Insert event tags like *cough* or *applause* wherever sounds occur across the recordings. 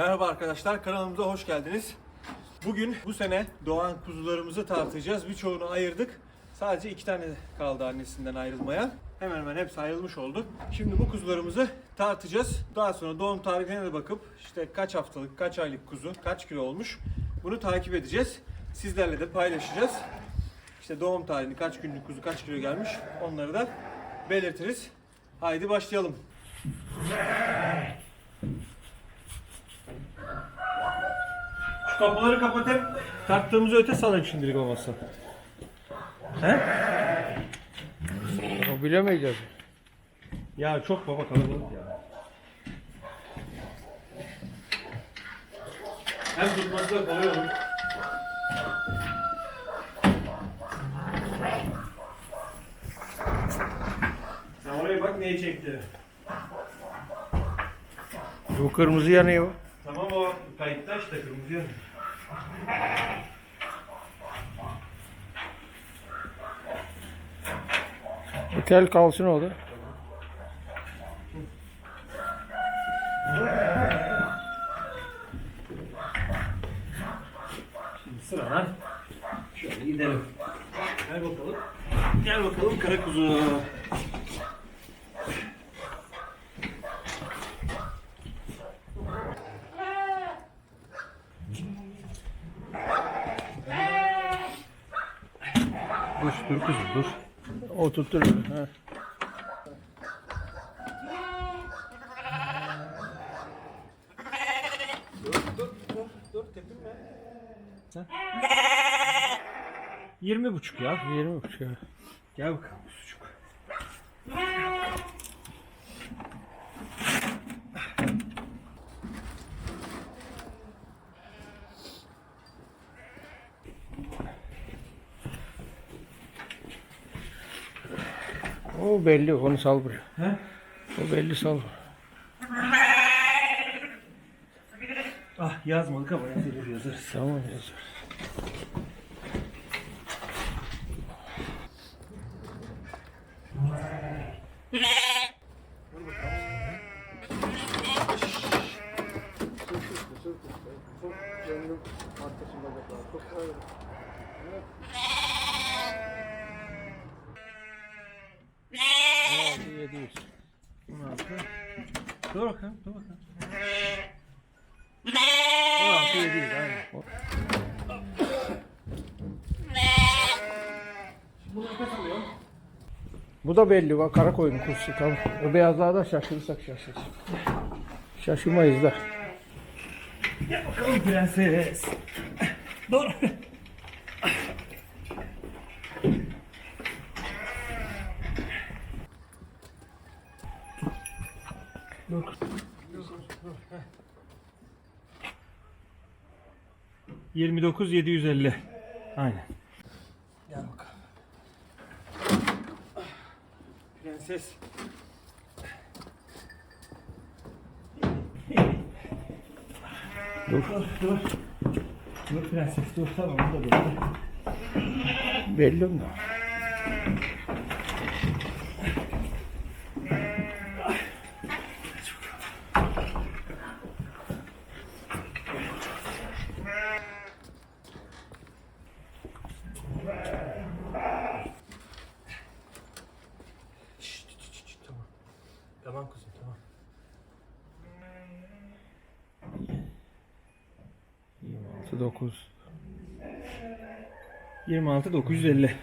Merhaba arkadaşlar, kanalımıza hoş geldiniz. Bugün bu sene doğan kuzularımızı tartacağız. Birçoğunu ayırdık. Sadece iki tane kaldı annesinden ayrılmayan. Hemen hemen hepsi ayrılmış oldu. Şimdi bu kuzularımızı tartacağız. Daha sonra doğum tarihine de bakıp işte kaç haftalık, kaç aylık kuzu, kaç kilo olmuş bunu takip edeceğiz. Sizlerle de paylaşacağız. İşte doğum tarihini, kaç günlük kuzu, kaç kilo gelmiş onları da belirtiriz. Haydi başlayalım. Şu kapıları kapatayım. Taktığımızı öte salayım şimdilik olmazsa. He? O bilemeyeceğiz. Ya çok baba kalabalık ya. Hem tutması da kolay olur. Sen oraya bak neyi çekti. Bu kırmızı yanıyor. Tamam o kayıtta işte kırmızı yanıyor. Tel kalsın orada. Şimdi sıradan şöyle gidelim. Gel bakalım. Gel bakalım kara kuzu. Dur, dur dur. O tuttur. Ha. Dur tepinme. Sen? 20 buçuk ya. 20 buçuk ya. Gel bakalım kuzucuk. O belli onu sal buraya. He? O belli sal. Ah yazmadık ama yazılır yazarız. Tamam yazar. Altı, yedi yüz. 16. Dur bakalım, dur bakalım. 16 700 aynen. Şimdi bunu nefes alıyorum. Bu da belli bak kara koyun kuzusu tamam. O beyazlarda şaşırırsak şaşırırız. Şaşırmayız da. Gel bakalım prenses. Dur. Yirmi dokuz yedi yüz elli. Aynen. Gel bakalım. Prenses. Dur. Dur, dur. Dur prenses, dur tamam da böyle. Belli mi? 09 26 950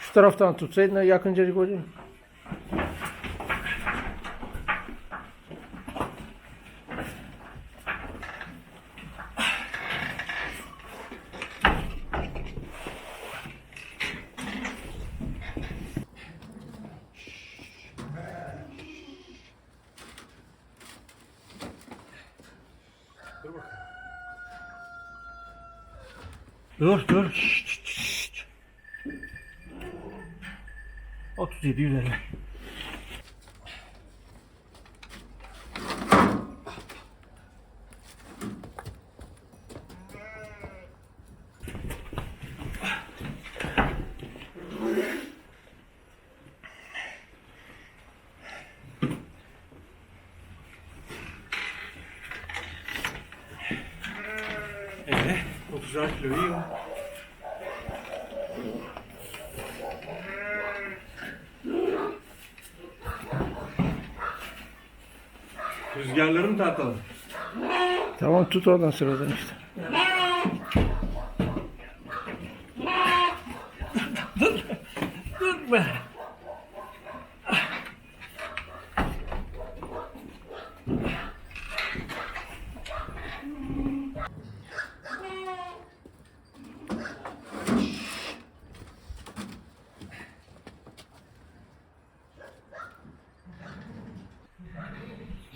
Şu taraftan tutsaydın yakınca hocam. 37 150. Evet. 30 kilo iyi o. Rüzgarları mı tartalım? Tamam tut oradan sıradan işte.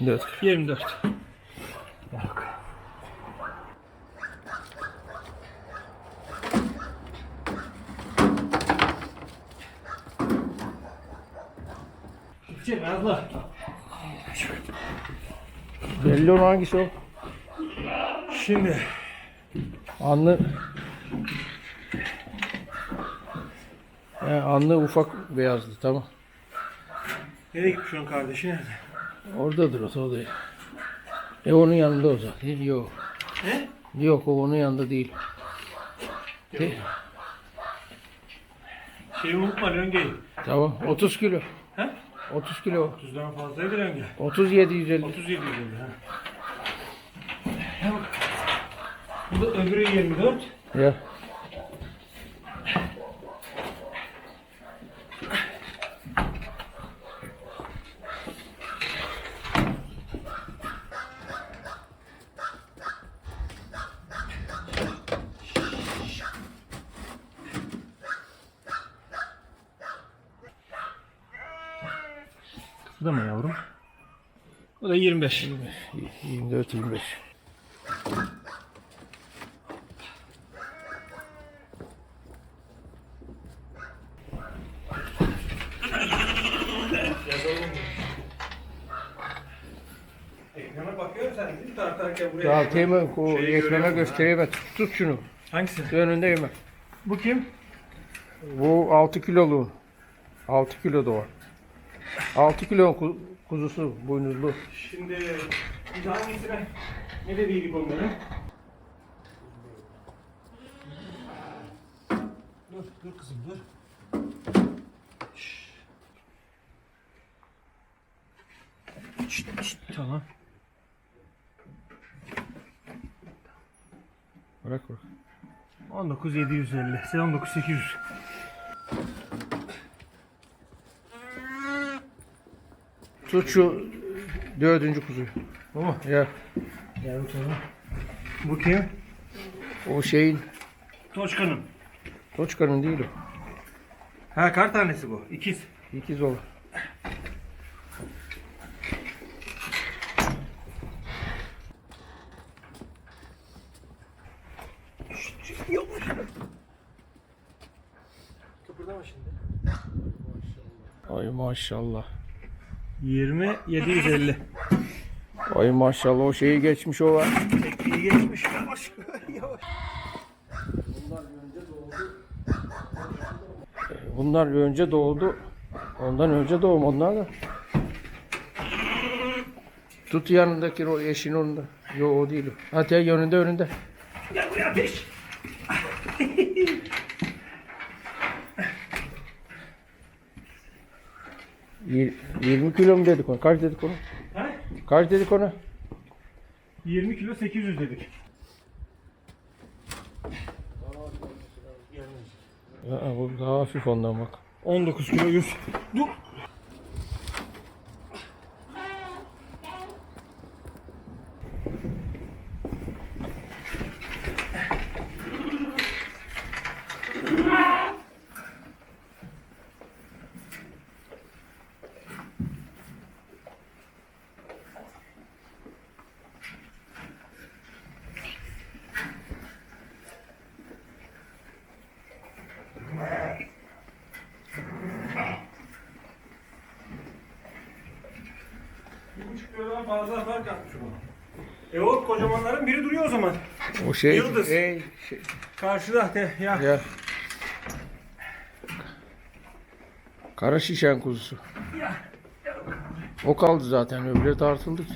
24. 24. Gidecek Nazlı. Belli olan hangisi o? Şimdi anlı yani anlı ufak beyazlı tamam. Nereye gitmiş onun kardeşi nerede? Oradadır o değil. E onun yanında o zaten. Yok. He? Yok o onun yanında değil. De- Şeyi unutma Röngey. tamam 30 kilo. He? 30 kilo. 30'dan fazlaydı Röngey. 37 150. 37 dedi ha. Ya bak. Bu da öbürü 24. Ya. Bu da mı yavrum? Bu da 25. 24 25. Ekrana bakıyorum sen değil mi? Tartarken buraya. Ya Teğmen o Şeyi ekrana görüyorum göstereyim. Tut şunu. Hangisi? Önünde yeme. Bu kim? Bu 6 kiloluğun. 6 kilo da var. 6 kilo ku- kuzusu boynuzlu. Şimdi bir de hangisine? Ne dediydik onları? Dur, dur kızım dur. Şşş. Şşt, şşt, Tamam. Bırak bırak. 19750. Sen 19800. Tut şu dördüncü kuzuyu. Bu mu? Ya Gel bakalım. Bu kim? o şeyin Toçkan'ın. Toçka'nın değil o. Ha kar tanesi bu. İkiz. İkiz şimdi. Ay maşallah. 20 750. Ay maşallah o şeyi geçmiş o var. Tekniği geçmiş. Yavaş. Yavaş. Bunlar önce doğdu. Ondan önce doğum onlar da. Tut yanındaki o eşin onunda. Yo o değil o. Hadi önünde önünde. Gel buraya ateş. 20 kilo mu dedik ona? Kaç dedik ona? Ha? Kaç dedik ona? 20 kilo 800 dedik. Ya, bu daha hafif ondan bak. 19 kilo 100. Dur. Bir fark atmış bu. E o kocamanların biri duruyor o zaman. O şey, Yıldız. Ey, şey Karşıda de ya. ya. Kara şişen kuzusu. O kaldı zaten öbürü tartıldı ki.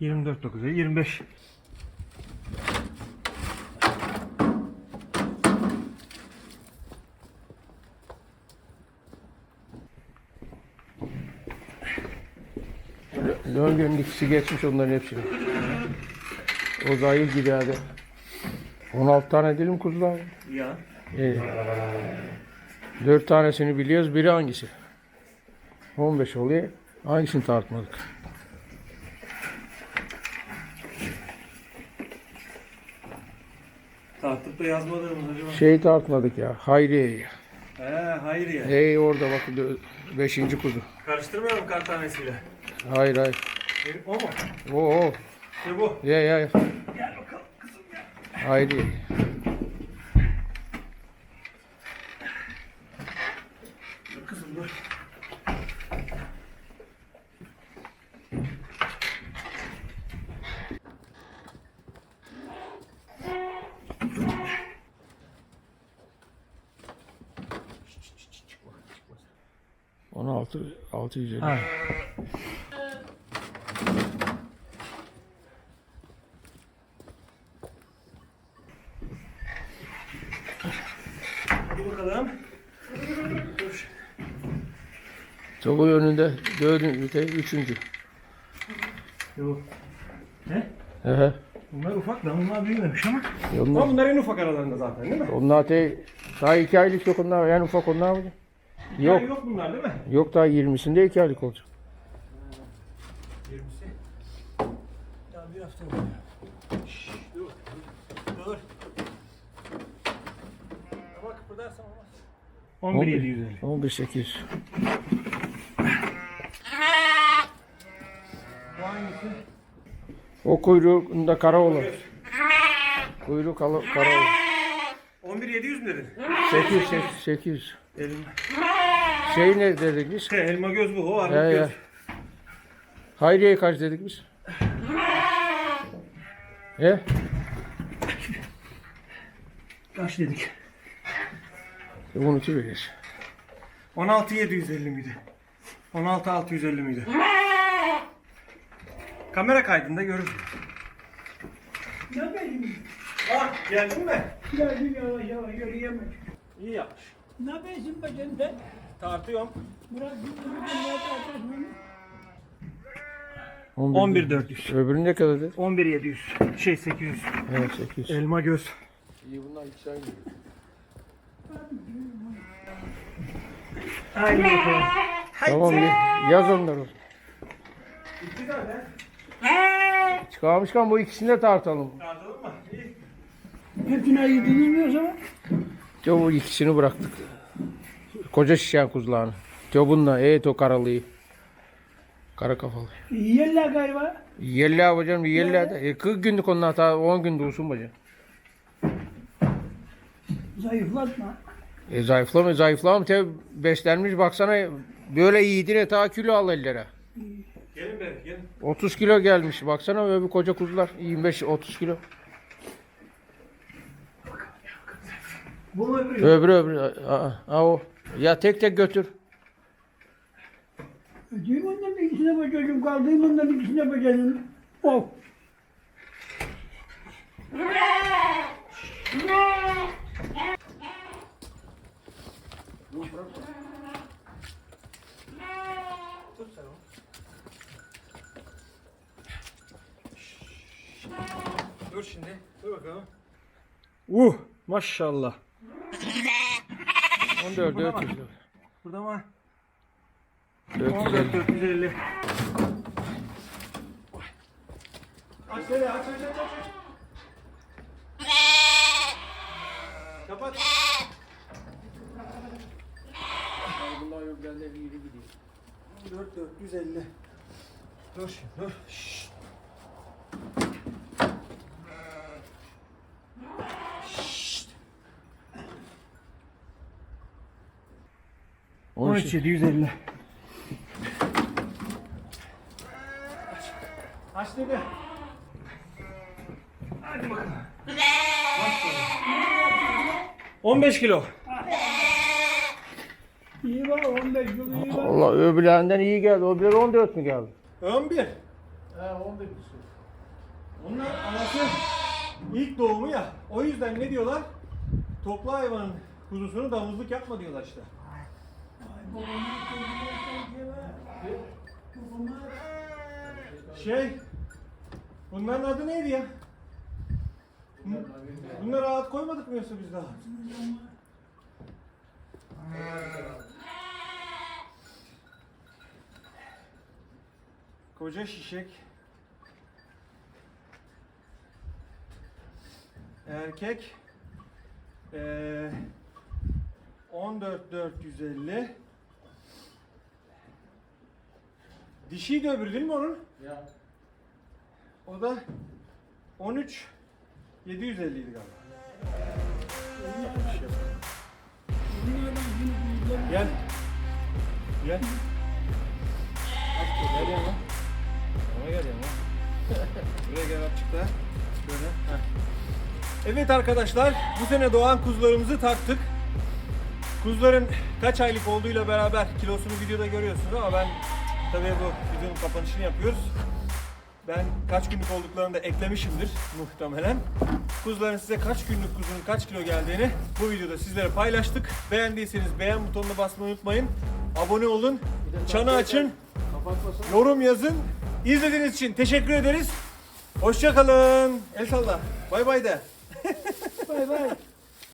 24 9 25. Döngünün ikisi geçmiş onların hepsini. O zayıf gibi hadi. 16 tane dilim kuzular. Ya. İyi. 4 tanesini biliyoruz. Biri hangisi? 15 oluyor. Hangisini tartmadık? Tartıp da yazmadığımız acaba. Şeyi tartmadık ya. Hayriye'yi. He hayır ya. Hey orada bak 5. kuzu. Karıştırmayalım kar tanesiyle. Hayır hayır. E, O mu? O o. İşte bu. Ye ye. Gel bakalım kızım gel. Hayriye. 650. Ha. Dördüncü, üçüncü. Yok. He? He. Bunlar ufak da bunlar büyümemiş ama. Onlar, ama bunlar en ufak aralarında zaten değil mi? Onlar te, daha iki aylık yok onlar en ufak onlar mıydı? Yok. Yok bunlar değil mi? Yok daha 20'sinde iki aylık olacak. 20'si. Daha bir hafta oldu. Şşş, dur. Dur. Ama kıpırdarsan olmaz. 11750. 11 800. Bu hangisi? O kuyruğunda kara olan. Kuyruğu kara, olan. 11700 mi dedin? 800 800. Elma. Şey ne dedik biz? He, elma göz bu. O armut He, göz. he. Hayriye kaç dedik biz? He? Kaç dedik? Unutuveririz. 16750 miydi? 16650 miydi? Kamera kaydında görürsün. Ne benim? Ah geldin mi? Geldim yavaş yavaş yürüyemedim. İyi yapmış. Ne besin bacında? Tartıyorum. Murat bir ne tartışmamı? 11400. Öbürü ne kadar dedi? 11700. Şey 800. Evet 800. Elma göz. İyi bunlar iki ay Haydi bakalım. Tamam ya- yaz onları. Bitti zaten. Çıkarmışken bu ikisini de tartalım. Tartalım mı? İyi. Hepsini ayırdınız mı o zaman? Diyor bu ikisini bıraktık. Koca şişen kuzularını. Diyor bununla evet o karalıyı. Kara kafalı. Yella galiba. Yella hocam yella da. E, 40 günlük onlar ta 10 gün dursun bacım. Zayıflatma. E zayıflama zayıflama te beslenmiş baksana böyle yiğidine ta kilo al ellere. Gelin beri gelin. 30 kilo gelmiş baksana öbür koca kuzular 25-30 kilo. Bu öbürü. Öbürü öbürü. Aa, aa, o. Ya tek tek götür. Ödeyim ondan ikisine bacacım. Kaldığım ondan ikisine bacacım. Of. Tut sen onu. Dur şimdi. Dur bakalım. Uh maşallah. 14 Burada 400. var. Burada mı? 450. 14 450. Aç seni aç aç aç aç. Kapat. Bunlar yok bende bir yeri gidiyor. 4 450. Dur dur. Şşş. 13 750. Aç dedi. Hadi bakalım. Aç bakalım. 15 kilo. İyi var 15 yıl iyi var. Allah öbürlerinden iyi geldi. Öbürleri 14 mü geldi? 11. He onu da güzel. Onlar anası ilk doğumu ya. O yüzden ne diyorlar? Toplu hayvanın kuzusunu damızlık yapma diyorlar işte. Şey, bunların adı neydi ya? Bunları rahat koymadık mı yoksa biz daha? Koca şişek. Erkek. Ee, 14 450 Dişiydi öbürü değil mi onun? Ya. O da 13 750 idi galiba. Gel. Gel. Gel yana. Gel. *laughs* Buraya gel açıkta. Şöyle. Heh. Evet arkadaşlar bu sene doğan kuzularımızı taktık. Kuzuların kaç aylık olduğuyla beraber kilosunu videoda görüyorsunuz ama ben tabii bu videonun kapanışını yapıyoruz. Ben kaç günlük olduklarını da eklemişimdir muhtemelen. Kuzuların size kaç günlük kuzunun kaç kilo geldiğini bu videoda sizlere paylaştık. Beğendiyseniz beğen butonuna basmayı unutmayın. Abone olun, çanı açın, yorum yazın. İzlediğiniz için teşekkür ederiz. Hoşçakalın. El salla. Bay bay de. *laughs* Bay bay.